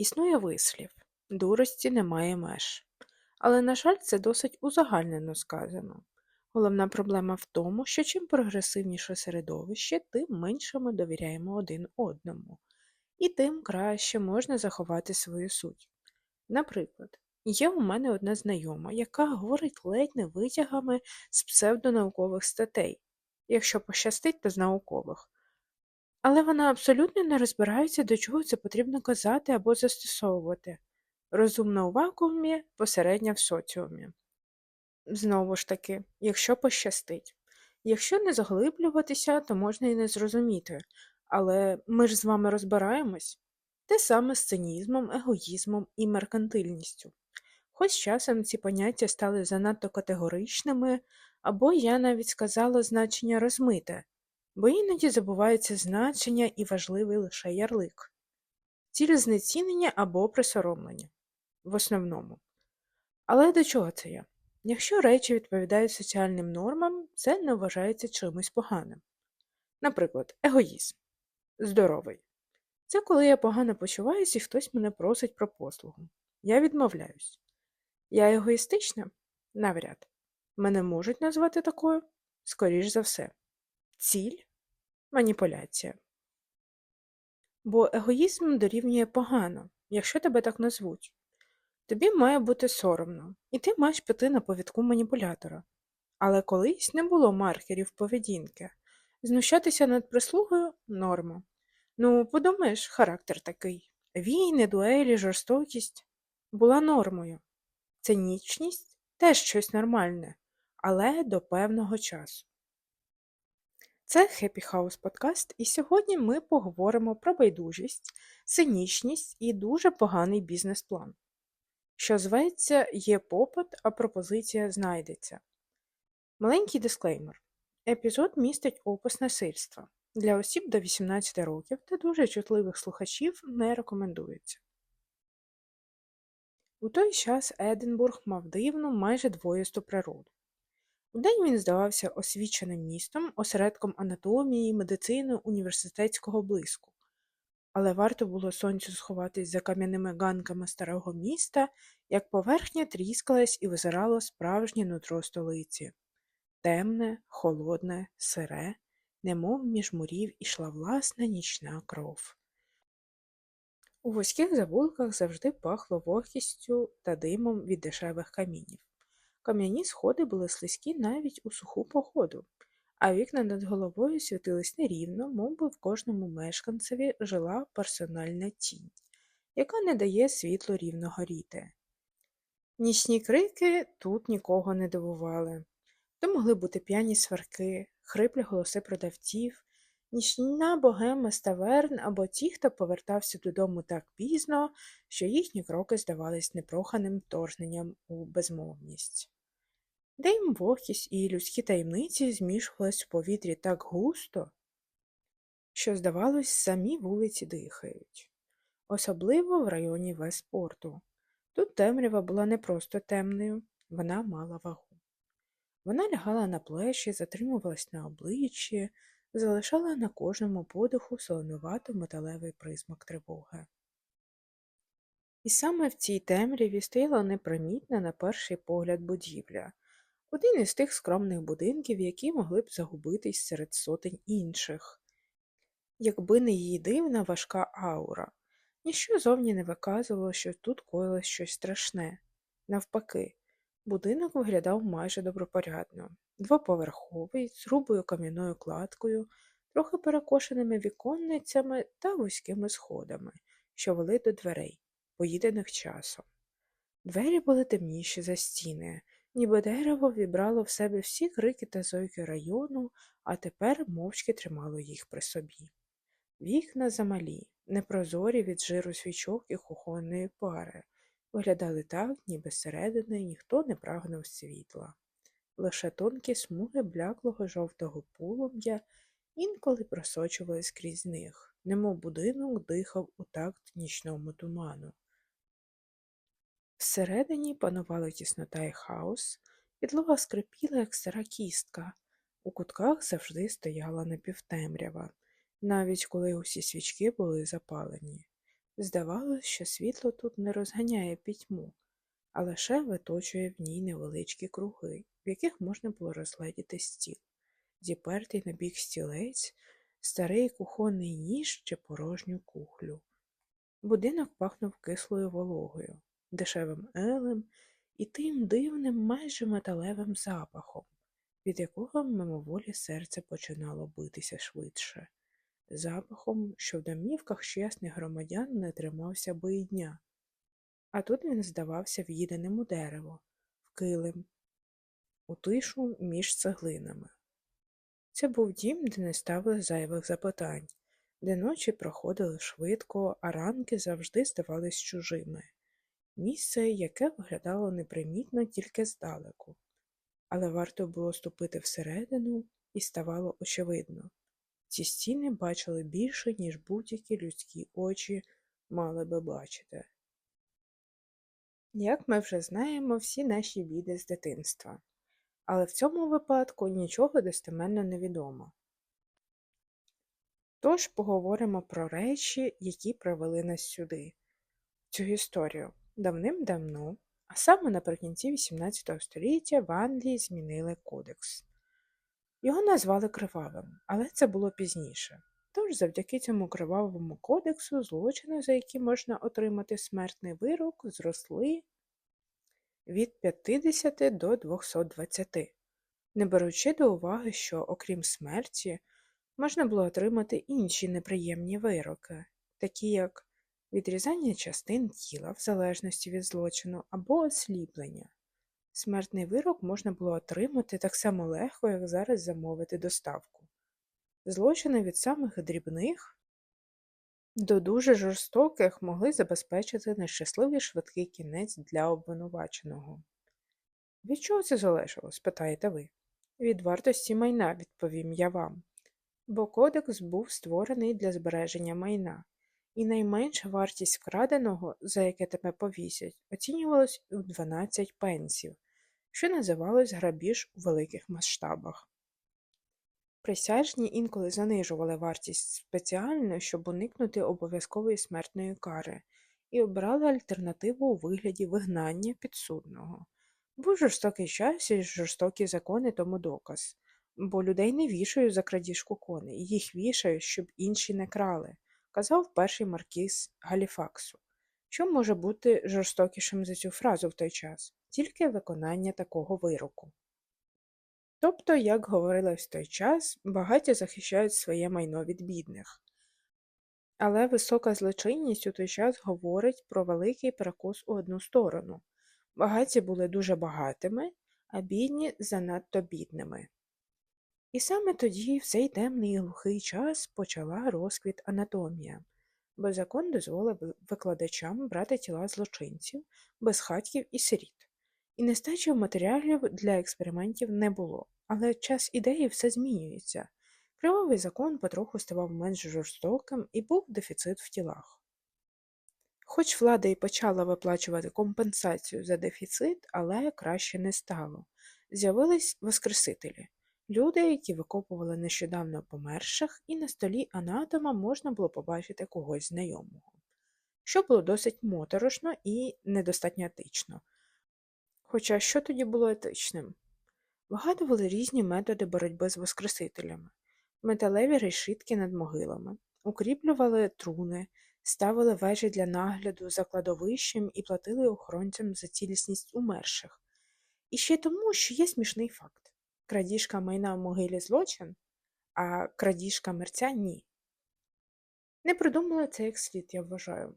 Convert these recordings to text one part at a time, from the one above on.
Існує вислів дурості немає меж. Але, на жаль, це досить узагальнено сказано. Головна проблема в тому, що чим прогресивніше середовище, тим менше ми довіряємо один одному, і тим краще можна заховати свою суть. Наприклад, є у мене одна знайома, яка говорить ледь не витягами з псевдонаукових статей, якщо пощастить, то з наукових. Але вона абсолютно не розбирається, до чого це потрібно казати або застосовувати. Розумна у вакуумі, посередня в соціумі. Знову ж таки, якщо пощастить. Якщо не заглиблюватися, то можна і не зрозуміти. Але ми ж з вами розбираємось. Те саме з цинізмом, егоїзмом і меркантильністю. Хоч часом ці поняття стали занадто категоричними, або я навіть сказала значення розмите, бо іноді забувається значення і важливий лише ярлик. Ціль знецінення або присоромлення. В основному. Але до чого це я? Якщо речі відповідають соціальним нормам, це не вважається чимось поганим. Наприклад, егоїзм. Здоровий. Це коли я погано почуваюся і хтось мене просить про послугу. Я відмовляюсь. Я егоїстична? Навряд. Мене можуть назвати такою? Скоріш за все. Ціль маніпуляція. Бо егоїзм дорівнює погано, якщо тебе так назвуть. Тобі має бути соромно, і ти маєш піти на повідку маніпулятора. Але колись не було маркерів поведінки. Знущатися над прислугою норма. Ну, подумаєш, характер такий. Війни, дуелі, жорстокість була нормою. Цинічність теж щось нормальне, але до певного часу. Це Happy House подкаст, і сьогодні ми поговоримо про байдужість, цинічність і дуже поганий бізнес-план. Що зветься, є попит, а пропозиція знайдеться. Маленький дисклеймер. Епізод містить опис насильства. Для осіб до 18 років та дуже чутливих слухачів не рекомендується. У той час Единбург мав дивну, майже двоїсту природу. Удень він здавався освіченим містом, осередком анатомії, медицини, університетського блиску. Але варто було сонцю сховатись за кам'яними ганками старого міста, як поверхня тріскалась і визирало справжнє нутро столиці темне, холодне, сире, немов між мурів ішла власна нічна кров. У вузьких завулках завжди пахло вогкістю та димом від дешевих камінів. Кам'яні сходи були слизькі навіть у суху погоду, а вікна над головою світились нерівно, мов би в кожному мешканцеві жила персональна тінь, яка не дає світлу рівно горіти. Нічні крики тут нікого не дивували. То могли бути п'яні сварки, хриплі голоси продавців, нічна богема з таверн або ті, хто повертався додому так пізно, що їхні кроки здавались непроханим вторгненням у безмовність. Дим, вогкість і людські таємниці змішувались в повітрі так густо, що, здавалось, самі вулиці дихають, особливо в районі Вестпорту. Тут темрява була не просто темною, вона мала вагу. Вона лягала на плечі, затримувалась на обличчі, залишала на кожному подиху солонувато металевий присмак тривоги. І саме в цій темряві стояла непримітна на перший погляд будівля, один із тих скромних будинків, які могли б загубитись серед сотень інших, якби не її дивна важка аура, ніщо зовні не виказувало, що тут коїлось щось страшне. Навпаки, будинок виглядав майже добропорядно, двоповерховий, з грубою кам'яною кладкою, трохи перекошеними віконницями та вузькими сходами, що вели до дверей, поїдених часом. Двері були темніші за стіни, ніби дерево вібрало в себе всі крики та зойки району, а тепер мовчки тримало їх при собі. Вікна замалі, непрозорі від жиру свічок і кухонної пари, виглядали так, ніби зсередини ніхто не прагнув світла. Лише тонкі смуги бляклого жовтого полум'я інколи просочувались крізь них, немов будинок дихав у такт нічному туману. Всередині панувала тіснота і хаос, підлога скрипіла, як стара кістка, у кутках завжди стояла напівтемрява, навіть коли усі свічки були запалені. Здавалось, що світло тут не розганяє пітьму, а лише виточує в ній невеличкі круги, в яких можна було розгледіти стіл, зіпертий на бік стілець, старий кухонний ніж чи порожню кухлю. Будинок пахнув кислою вологою, дешевим елем і тим дивним, майже металевим запахом, від якого мимоволі серце починало битися швидше, запахом, що в домівках чесних громадян не тримався би і дня. А тут він здавався в'їденим у дерево, в килим, у тишу між цеглинами. Це був дім, де не ставили зайвих запитань, де ночі проходили швидко, а ранки завжди здавались чужими. Місце, яке виглядало непримітно тільки здалеку. Але варто було ступити всередину, і ставало очевидно. Ці стіни бачили більше, ніж будь-які людські очі мали би бачити. Як ми вже знаємо всі наші біди з дитинства. Але в цьому випадку нічого достеменно не відомо. Тож поговоримо про речі, які привели нас сюди, цю історію. Давним-давно, а саме наприкінці XVIII століття в Англії змінили кодекс. Його назвали кривавим, але це було пізніше. Тож завдяки цьому кривавому кодексу злочини, за які можна отримати смертний вирок, зросли від 50 до 220, не беручи до уваги, що, окрім смерті, можна було отримати інші неприємні вироки, такі як відрізання частин тіла в залежності від злочину або осліплення. Смертний вирок можна було отримати так само легко, як зараз замовити доставку. Злочини від самих дрібних до дуже жорстоких могли забезпечити нещасливий швидкий кінець для обвинуваченого. Від чого це залежало? спитаєте ви. Від вартості майна, відповім я вам. Бо кодекс був створений для збереження майна, і найменша вартість вкраденого, за яке тебе повісять, оцінювалась у 12 пенсів, що називалось грабіж у великих масштабах. Присяжні інколи занижували вартість спеціально, щоб уникнути обов'язкової смертної кари, і обрали альтернативу у вигляді вигнання підсудного. Був жорстокий час і жорстокі закони тому доказ, бо людей не вішають за крадіжку коней, їх вішають, щоб інші не крали, казав перший маркіз Галіфаксу. Що може бути жорстокішим за цю фразу в той час? Тільки виконання такого вироку. Тобто, як говорилось в той час, багаті захищають своє майно від бідних. Але висока злочинність у той час говорить про великий перекос у одну сторону багаті були дуже багатими, а бідні занадто бідними. І саме тоді, в цей темний і глухий час, почала розквіт анатомія, бо закон дозволив викладачам брати тіла злочинців, безхатьків і сиріт. І нестачі матеріалів для експериментів не було, але час ідеї все змінюється. Кривавий закон потроху ставав менш жорстоким і був дефіцит в тілах. Хоч влада і почала виплачувати компенсацію за дефіцит, але краще не стало. З'явились воскресителі люди, які викопували нещодавно померших, і на столі анатома можна було побачити когось знайомого, що було досить моторошно і недостатньо етично. Хоча що тоді було етичним? Вигадували різні методи боротьби з воскресителями, металеві решітки над могилами, укріплювали труни, ставили вежі для нагляду за кладовищем і платили охоронцям за цілісність умерших. І ще тому, що є смішний факт крадіжка майна в могилі злочин, а крадіжка мерця ні. Не придумали це як слід, я вважаю.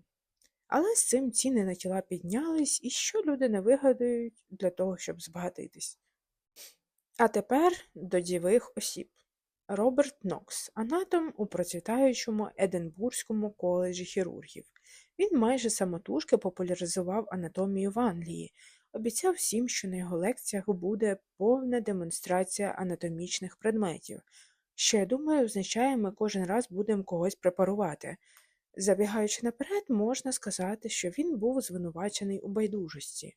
Але з цим ціни на тіла піднялись, і що люди не вигадають для того, щоб збагатитись. А тепер до дівих осіб. Роберт Нокс, анатом у процвітаючому Единбурзькому коледжі хірургів. Він майже самотужки популяризував анатомію в Англії, обіцяв всім, що на його лекціях буде повна демонстрація анатомічних предметів, що, я думаю, означає, ми кожен раз будемо когось препарувати. Забігаючи наперед, можна сказати, що він був звинувачений у байдужості,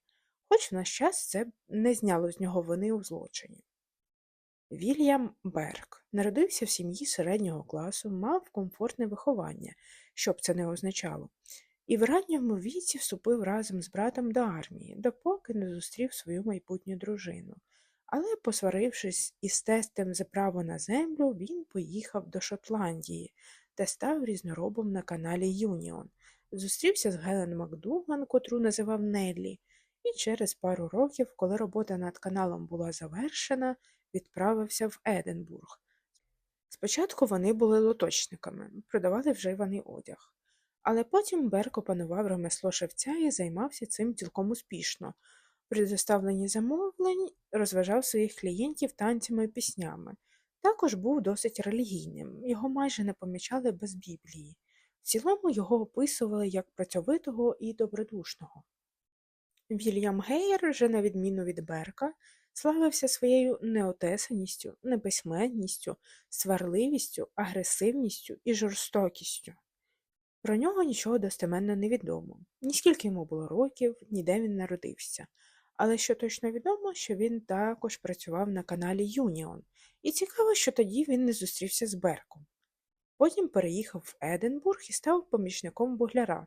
хоч в наш час це не зняло з нього вини у злочині. Вільям Берг народився в сім'ї середнього класу, мав комфортне виховання, що б це не означало. і в ранньому віці вступив разом з братом до армії, допоки не зустрів свою майбутню дружину. Але, посварившись із тестем за право на землю, він поїхав до Шотландії та став різноробом на каналі Юніон. Зустрівся з Гелен Макдуган, котру називав Неллі, і через пару років, коли робота над каналом була завершена, відправився в Единбург. Спочатку вони були лоточниками, продавали вживаний одяг. Але потім Берк опанував ремесло шевця і займався цим цілком успішно. При доставленні замовлень розважав своїх клієнтів танцями і піснями. Також був досить релігійним, його майже не помічали без Біблії. В цілому його описували як працьовитого і добродушного. Вільям Гейер, же на відміну від Берка, славився своєю неотесаністю, неписьменністю, сварливістю, агресивністю і жорстокістю. Про нього нічого достеменно не відомо, ні скільки йому було років, ні де він народився. Але що точно відомо, що він також працював на каналі Юніон, і цікаво, що тоді він не зустрівся з Берком. Потім переїхав в Единбург і став помічником бугляра.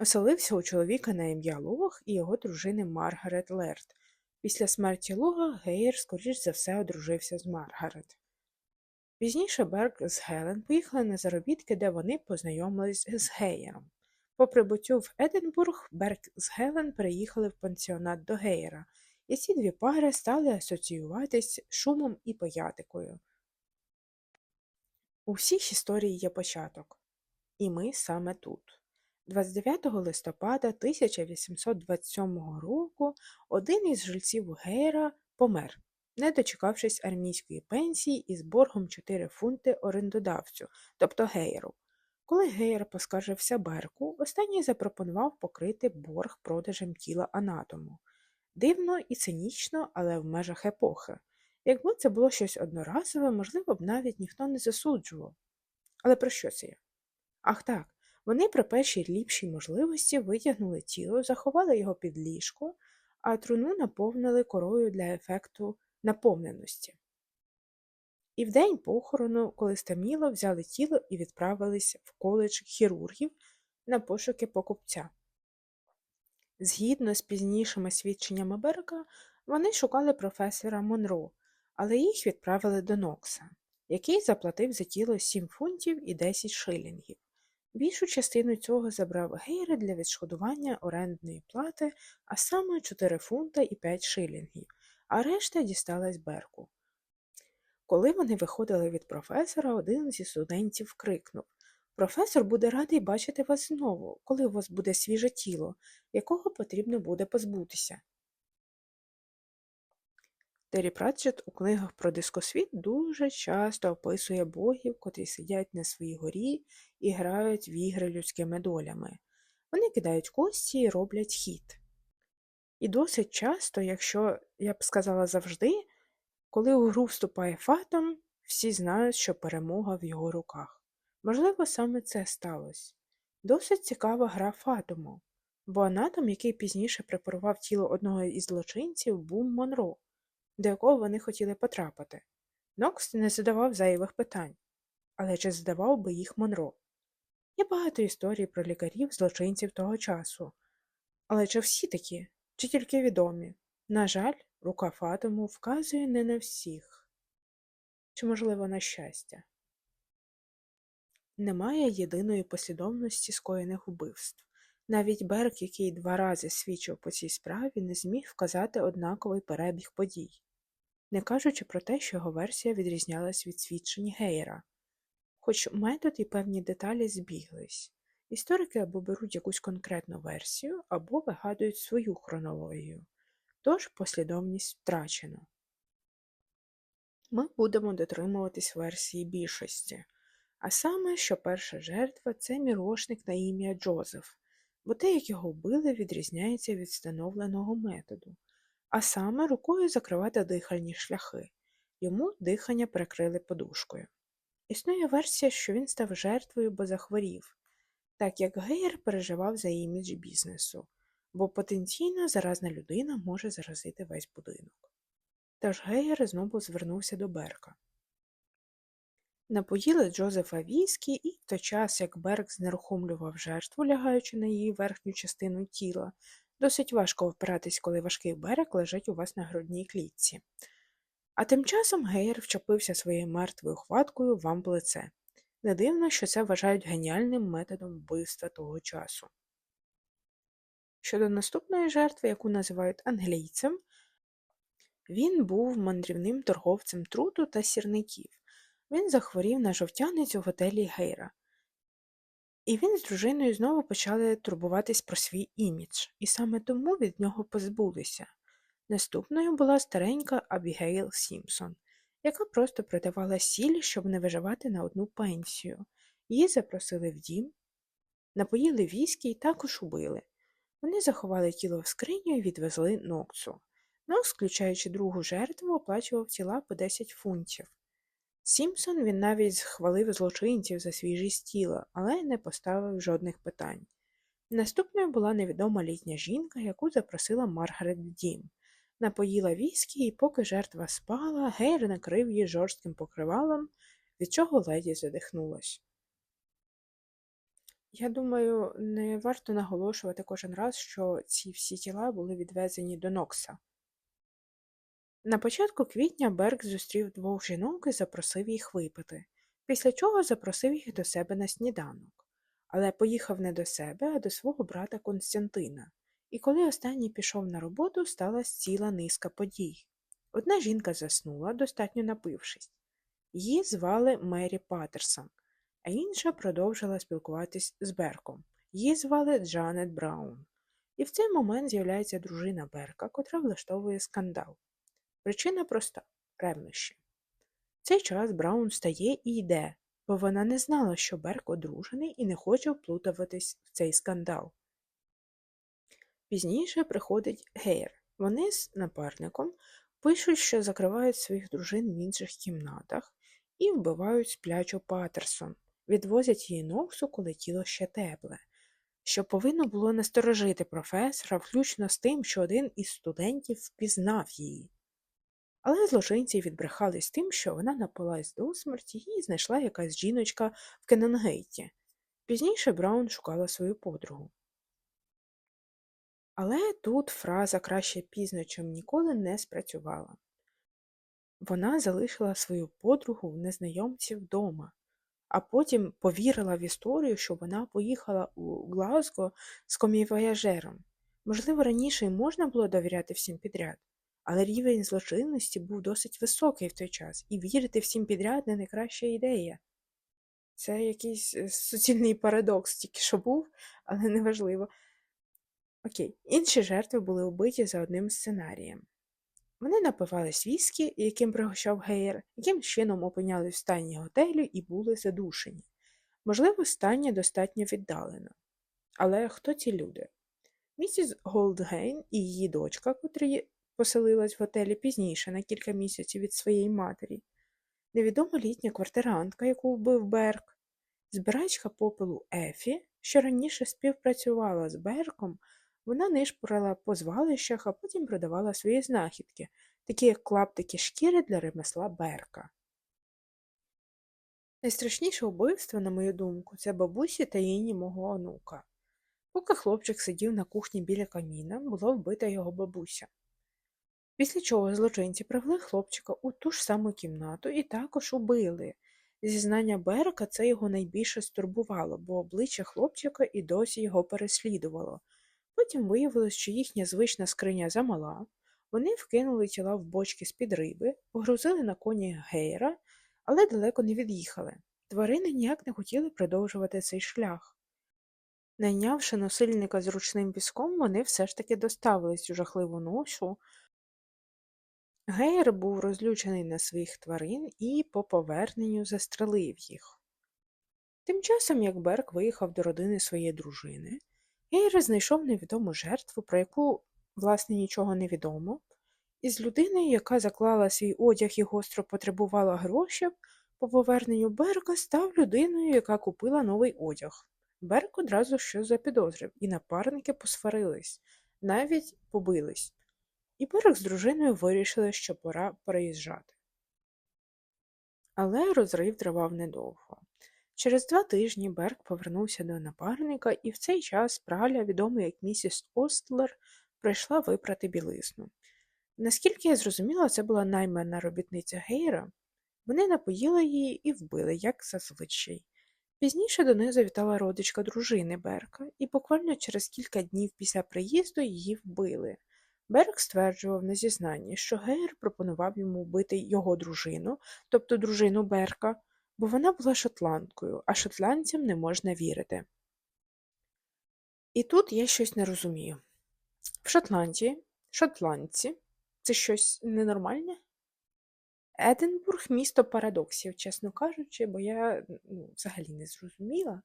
Оселився у чоловіка на ім'я Лог і його дружини Маргарет Лерт. Після смерті Лога Гейер, скоріш за все, одружився з Маргарет. Пізніше Берг з Гелен поїхали на заробітки, де вони познайомились з Геєром. По прибуттю в Единбург Берг з Гелен переїхали в пансіонат до Гейера, і ці дві пари стали асоціюватись шумом і поятикою. У всіх історії є початок. І ми саме тут. 29 листопада 1827 року один із жильців Гейра помер, не дочекавшись армійської пенсії із боргом 4 фунти орендодавцю, тобто Гейеру. Коли Гейер поскаржився Берку, останній запропонував покрити борг продажем тіла анатому. Дивно і цинічно, але в межах епохи. Якби це було щось одноразове, можливо б навіть ніхто не засуджував. Але про що це я? Ах так, вони при першій ліпшій можливості витягнули тіло, заховали його під ліжко, а труну наповнили корою для ефекту наповненості. І в день похорону, коли стемніло, взяли тіло і відправились в коледж хірургів на пошуки покупця. Згідно з пізнішими свідченнями Берка, вони шукали професора Монро, але їх відправили до Нокса, який заплатив за тіло 7 фунтів і 10 шилінгів. Більшу частину цього забрав Гейри для відшкодування орендної плати, а саме 4 фунта і 5 шилінгів, а решта дісталась Берку. Коли вони виходили від професора, один зі студентів крикнув Професор буде радий бачити вас знову, коли у вас буде свіже тіло, якого потрібно буде позбутися. Террі Пратчет у книгах про дискосвіт дуже часто описує богів, котрі сидять на своїй горі і грають в ігри людськими долями. Вони кидають кості і роблять хід. І досить часто, якщо я б сказала завжди, коли у гру вступає фатом, всі знають, що перемога в його руках. Можливо, саме це сталося. Досить цікава гра Фатому, бо анатом, який пізніше препарував тіло одного із злочинців, був Монро, до якого вони хотіли потрапити. Нокс не задавав зайвих питань, але чи задавав би їх Монро? Є багато історій про лікарів, злочинців того часу. Але чи всі такі, чи тільки відомі? На жаль, рука Фатому вказує не на всіх, чи, можливо, на щастя. Немає єдиної послідовності скоєних убивств. Навіть Берг, який два рази свідчив по цій справі, не зміг вказати однаковий перебіг подій, не кажучи про те, що його версія відрізнялась від свідчень Гейера. Хоч метод і певні деталі збіглись. Історики або беруть якусь конкретну версію, або вигадують свою хронологію, тож послідовність втрачено. Ми будемо дотримуватись версії більшості. А саме, що перша жертва це мірошник на ім'я Джозеф, бо те, як його вбили, відрізняється від встановленого методу, а саме рукою закривати дихальні шляхи. Йому дихання перекрили подушкою. Існує версія, що він став жертвою, бо захворів, так як Гейер переживав за імідж бізнесу, бо потенційно заразна людина може заразити весь будинок. Тож Гейер знову звернувся до Берка. Напоїли Джозефа віскі, і в той час, як Берг знерухомлював жертву, лягаючи на її верхню частину тіла, досить важко впиратись, коли важкий берег лежить у вас на грудній клітці. А тим часом Гейер вчепився своєю мертвою хваткою вам в лице. Не дивно, що це вважають геніальним методом вбивства того часу. Щодо наступної жертви, яку називають англійцем, він був мандрівним торговцем труту та сірників. Він захворів на жовтяницю в готелі Гейра. І він з дружиною знову почали турбуватись про свій імідж, і саме тому від нього позбулися. Наступною була старенька Абігейл Сімпсон, яка просто продавала сіль, щоб не виживати на одну пенсію. Її запросили в дім, напоїли віскі і також убили. Вони заховали тіло в скриню і відвезли Ноксу. Нокс, включаючи другу жертву, оплачував тіла по 10 фунтів. Сімпсон він навіть схвалив злочинців за свіжість тіла, але не поставив жодних питань. Наступною була невідома літня жінка, яку запросила Маргарет дім. Напоїла віскі, і поки жертва спала, Гейр накрив її жорстким покривалом, від чого леді задихнулась. Я думаю, не варто наголошувати кожен раз, що ці всі тіла були відвезені до Нокса. На початку квітня Берг зустрів двох жінок і запросив їх випити, після чого запросив їх до себе на сніданок, але поїхав не до себе, а до свого брата Константина. І коли останній пішов на роботу, сталася ціла низка подій. Одна жінка заснула, достатньо напившись. Її звали Мері Паттерсон, а інша продовжила спілкуватись з Берком. Її звали Джанет Браун. І в цей момент з'являється дружина Берка, котра влаштовує скандал. Причина проста ревнощі. В цей час Браун встає і йде, бо вона не знала, що Берк одружений і не хоче вплутуватись в цей скандал. Пізніше приходить Гейр. Вони з напарником пишуть, що закривають своїх дружин в інших кімнатах і вбивають сплячу Патерсон, відвозять її Ноксу, коли тіло ще тепле, що повинно було насторожити професора, включно з тим, що один із студентів впізнав її. Але злочинці відбрехались тим, що вона напилась до смерті і знайшла якась жіночка в Кеннонгейті. Пізніше Браун шукала свою подругу. Але тут фраза краще пізно, чим ніколи не спрацювала. Вона залишила свою подругу в незнайомці вдома, а потім повірила в історію, що вона поїхала у Глазго з комівояжером. Можливо, раніше й можна було довіряти всім підряд, але рівень злочинності був досить високий в той час, і вірити всім підряд не найкраща ідея. Це якийсь е, суцільний парадокс, тільки що був, але неважливо. Окей, інші жертви були вбиті за одним сценарієм. Вони напивались віскі, яким пригощав Гейер, яким чином опинялись в стані готелю і були задушені. Можливо, стання достатньо віддалено. Але хто ці люди? Місіс Голдгейн і її дочка, котрі поселилась в готелі пізніше на кілька місяців від своєї матері, невідома літня квартирантка, яку вбив Берк, збирачка попелу Ефі, що раніше співпрацювала з Берком. Вона нишпорила по звалищах, а потім продавала свої знахідки, такі як клаптики шкіри для ремесла Берка. Найстрашніше вбивство, на мою думку, це бабусі та її мого онука. Поки хлопчик сидів на кухні біля каміна, було вбита його бабуся. Після чого злочинці привели хлопчика у ту ж саму кімнату і також убили. Зізнання Берка це його найбільше стурбувало, бо обличчя хлопчика і досі його переслідувало. Потім виявилось, що їхня звична скриня замала, вони вкинули тіла в бочки з-під риби, погрузили на коні гейра, але далеко не від'їхали. Тварини ніяк не хотіли продовжувати цей шлях. Найнявши носильника з ручним візком, вони все ж таки доставили цю жахливу ношу. Гейр був розлючений на своїх тварин і по поверненню застрелив їх. Тим часом, як Берк виїхав до родини своєї дружини, Гейр знайшов невідому жертву, про яку, власне, нічого не відомо, і з людиною, яка заклала свій одяг і гостро потребувала грошей, по поверненню Берка став людиною, яка купила новий одяг. Берк одразу щось запідозрив, і напарники посварились, навіть побились. І Берк з дружиною вирішили, що пора переїжджати. Але розрив тривав недовго. Через два тижні Берк повернувся до напарника, і в цей час праля, відома як місіс Остлер, прийшла випрати білизну. Наскільки я зрозуміла, це була наймана робітниця Гейра. Вони напоїли її і вбили, як зазвичай. Пізніше до них завітала родичка дружини Берка, і буквально через кілька днів після приїзду її вбили. Берк стверджував на зізнанні, що Гейр пропонував йому вбити його дружину, тобто дружину Берка, бо вона була шотландкою, а шотландцям не можна вірити. І тут я щось не розумію. В Шотландії, шотландці це щось ненормальне? Единбург місто парадоксів, чесно кажучи, бо я ну, взагалі не зрозуміла.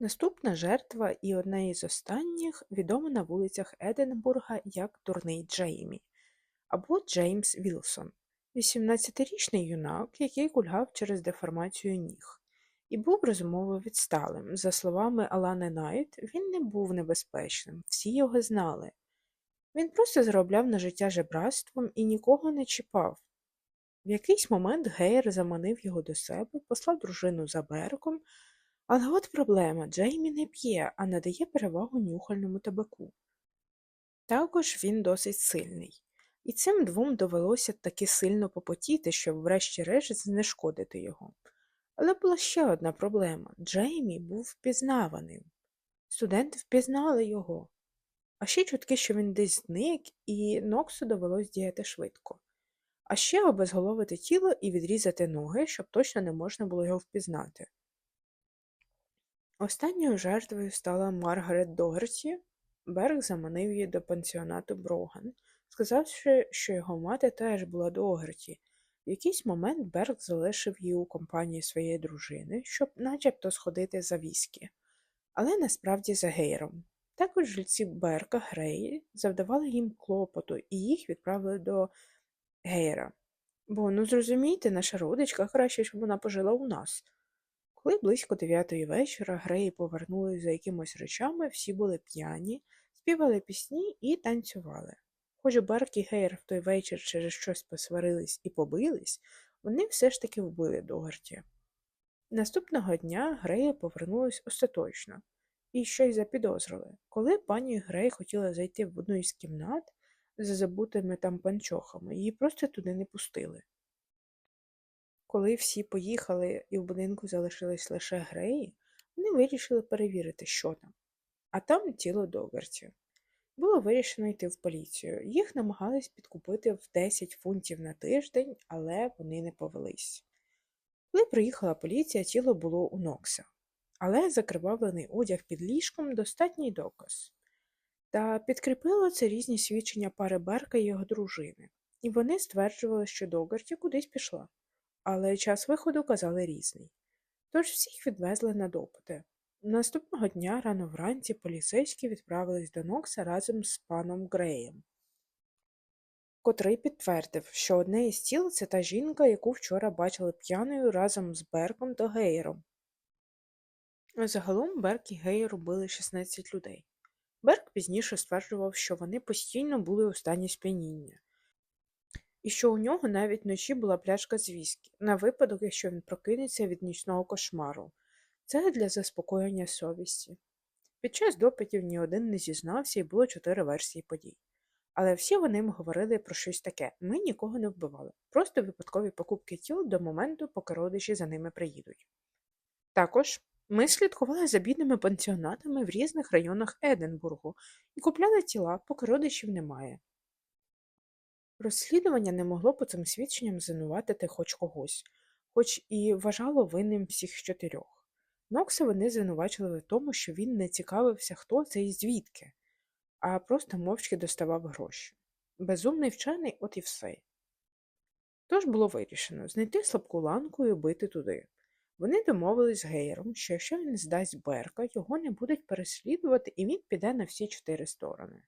Наступна жертва і одна із останніх відома на вулицях Единбурга як Дурний Джеймі або Джеймс Вілсон, 18-річний юнак, який кульгав через деформацію ніг, і був розумово відсталим. За словами Алани Найт, він не був небезпечним, всі його знали. Він просто заробляв на життя жебратством і нікого не чіпав. В якийсь момент Гейр заманив його до себе, послав дружину за берком, але от проблема Джеймі не п'є, а надає перевагу нюхальному табаку. Також він досить сильний, і цим двом довелося таки сильно попотіти, щоб врешті-решт знешкодити його. Але була ще одна проблема Джеймі був впізнаваним. Студенти впізнали його. А ще чутки, що він десь зник, і Ноксу довелось діяти швидко. А ще обезголовити тіло і відрізати ноги, щоб точно не можна було його впізнати. Останньою жертвою стала Маргарет Догерті. Берг заманив її до пансіонату Броган, сказавши, що його мати теж була Догерті. В якийсь момент Берг залишив її у компанії своєї дружини, щоб начебто сходити за віскі, але насправді за гейром. Також жильці Берка Греї завдавали їм клопоту і їх відправили до Гейра. Бо, ну зрозумійте, наша родичка краще, щоб вона пожила у нас. Коли близько дев'ятої вечора Греї повернулись за якимось речами, всі були п'яні, співали пісні і танцювали. Хоч Берк і Гейр в той вечір через щось посварились і побились, вони все ж таки вбили Догарті. Наступного дня Греї повернулись остаточно і щось запідозрили. Коли пані Грей хотіла зайти в одну із кімнат за забутими там панчохами, її просто туди не пустили. Коли всі поїхали і в будинку залишились лише Греї, вони вирішили перевірити, що там. А там тіло Догарті. Було вирішено йти в поліцію. Їх намагались підкупити в 10 фунтів на тиждень, але вони не повелись. Коли приїхала поліція, тіло було у Нокса але закривавлений одяг під ліжком достатній доказ. Та підкріпило це різні свідчення пари Берка і його дружини, і вони стверджували, що Догарті кудись пішла, але час виходу казали різний. Тож всіх відвезли на допити. Наступного дня рано вранці поліцейські відправились до Нокса разом з паном Греєм, котрий підтвердив, що одне із тіл це та жінка, яку вчора бачили п'яною разом з Берком та Гейром. Загалом Берк і Гей робили 16 людей. Берк пізніше стверджував, що вони постійно були у стані сп'яніння, і що у нього навіть вночі була пляшка з віскі, на випадок, якщо він прокинеться від нічного кошмару. Це для заспокоєння совісті. Під час допитів ні один не зізнався і було чотири версії подій. Але всі вони говорили про щось таке ми нікого не вбивали, просто випадкові покупки тіл до моменту, поки родичі за ними приїдуть. Також ми слідкували за бідними пансіонатами в різних районах Единбургу і купляли тіла, поки родичів немає. Розслідування не могло по цим свідченням звинуватити хоч когось, хоч і вважало винним всіх чотирьох. Нокса вони звинувачили в тому, що він не цікавився, хто це і звідки, а просто мовчки доставав гроші. Безумний вчений, от і все. Тож було вирішено знайти слабку ланку і бити туди. Вони домовились з Гейром, що якщо він здасть Берка, його не будуть переслідувати і він піде на всі чотири сторони.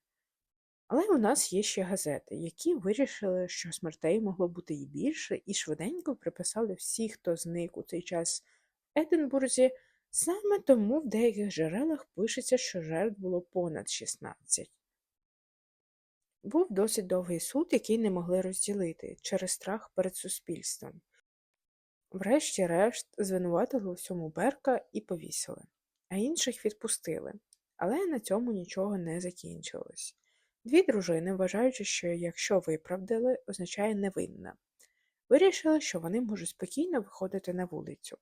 Але у нас є ще газети, які вирішили, що смертей могло бути і більше, і швиденько приписали всіх, хто зник у цей час в Единбурзі, саме тому в деяких джерелах пишеться, що жертв було понад 16. Був досить довгий суд, який не могли розділити через страх перед суспільством. Врешті-решт звинуватили у всьому Берка і повісили, а інших відпустили. Але на цьому нічого не закінчилось. Дві дружини, вважаючи, що якщо виправдали, означає невинна, вирішили, що вони можуть спокійно виходити на вулицю,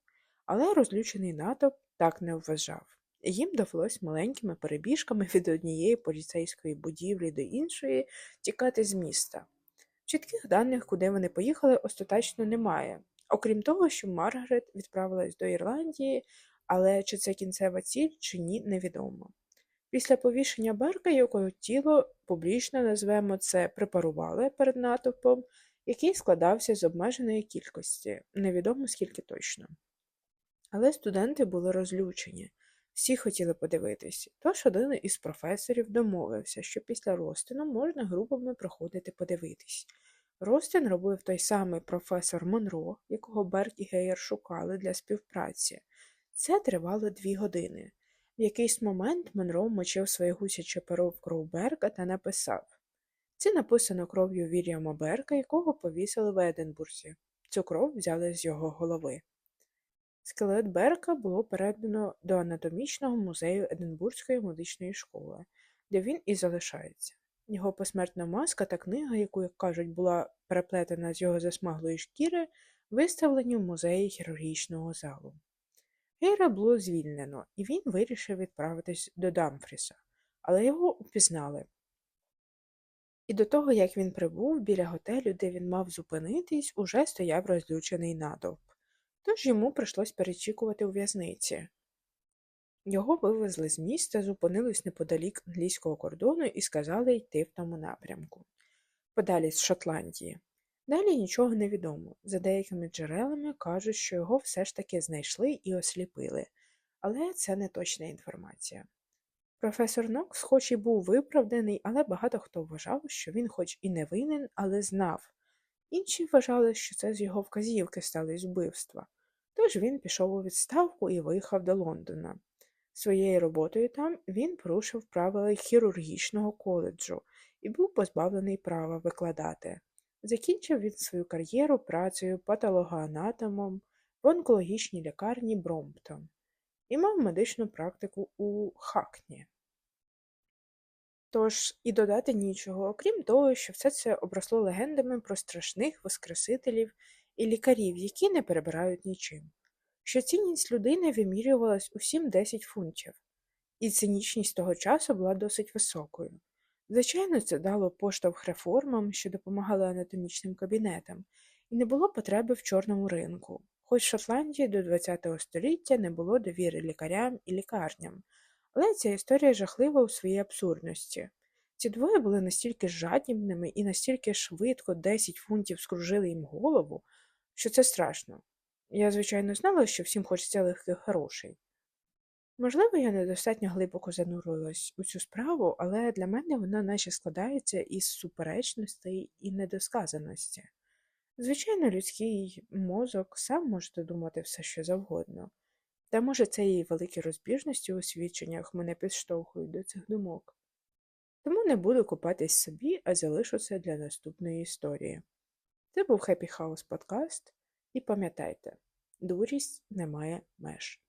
але розлючений натовп так не вважав. Їм довелось маленькими перебіжками від однієї поліцейської будівлі до іншої тікати з міста. Чітких даних, куди вони поїхали, остаточно немає, окрім того, що Маргарет відправилась до Ірландії, але чи це кінцева ціль, чи ні, невідомо. Після повішення Берка його тіло публічно назвемо це препарували перед натовпом, який складався з обмеженої кількості, невідомо скільки точно. Але студенти були розлючені, всі хотіли подивитись, тож один із професорів домовився, що після розтину можна групами проходити подивитись. Ростин робив той самий професор Монро, якого Берк і Гейер шукали для співпраці. Це тривало дві години. В якийсь момент Монро мочив своє гусяче перо в кров Берка та написав Це написано кров'ю Вільяма Берка, якого повісили в Единбурзі. Цю кров взяли з його голови. Скелет Берка було передано до анатомічного музею Единбурзької медичної школи, де він і залишається. Його посмертна маска та книга, яку, як кажуть, була переплетена з його засмаглої шкіри, виставлені в музеї хірургічного залу. Гейра було звільнено, і він вирішив відправитись до Дамфріса, але його упізнали. І до того, як він прибув біля готелю, де він мав зупинитись, уже стояв розлючений натовп, тож йому прийшлось перечікувати у в'язниці. Його вивезли з міста, зупинились неподалік англійського кордону і сказали йти в тому напрямку, подалі з Шотландії. Далі нічого не відомо. За деякими джерелами кажуть, що його все ж таки знайшли і осліпили, але це не точна інформація. Професор Нокс, хоч і був виправданий, але багато хто вважав, що він, хоч і не винен, але знав. Інші вважали, що це з його вказівки стались вбивства. Тож він пішов у відставку і виїхав до Лондона. Своєю роботою там він порушив правила хірургічного коледжу і був позбавлений права викладати. Закінчив він свою кар'єру працею патологоанатомом в онкологічній лікарні Бромптон і мав медичну практику у Хакні. Тож і додати нічого, окрім того, що все це обросло легендами про страшних воскресителів і лікарів, які не перебирають нічим, що цінність людини вимірювалась у 7-10 фунтів, і цинічність того часу була досить високою. Звичайно, це дало поштовх реформам, що допомагали анатомічним кабінетам, і не було потреби в чорному ринку, хоч в Шотландії до ХХ століття не було довіри лікарям і лікарням. Але ця історія жахлива у своїй абсурдності. Ці двоє були настільки жадібними і настільки швидко 10 фунтів скружили їм голову, що це страшно. Я, звичайно, знала, що всім хочеться легких грошей. Можливо, я недостатньо глибоко занурилась у цю справу, але для мене вона наче складається із суперечностей і недосказаності. Звичайно, людський мозок сам може додумати все, що завгодно, та може це і великі розбіжності у свідченнях мене підштовхують до цих думок. Тому не буду купатись собі, а залишу це для наступної історії. Це був Happy House подкаст, і пам'ятайте, дурість не має меж.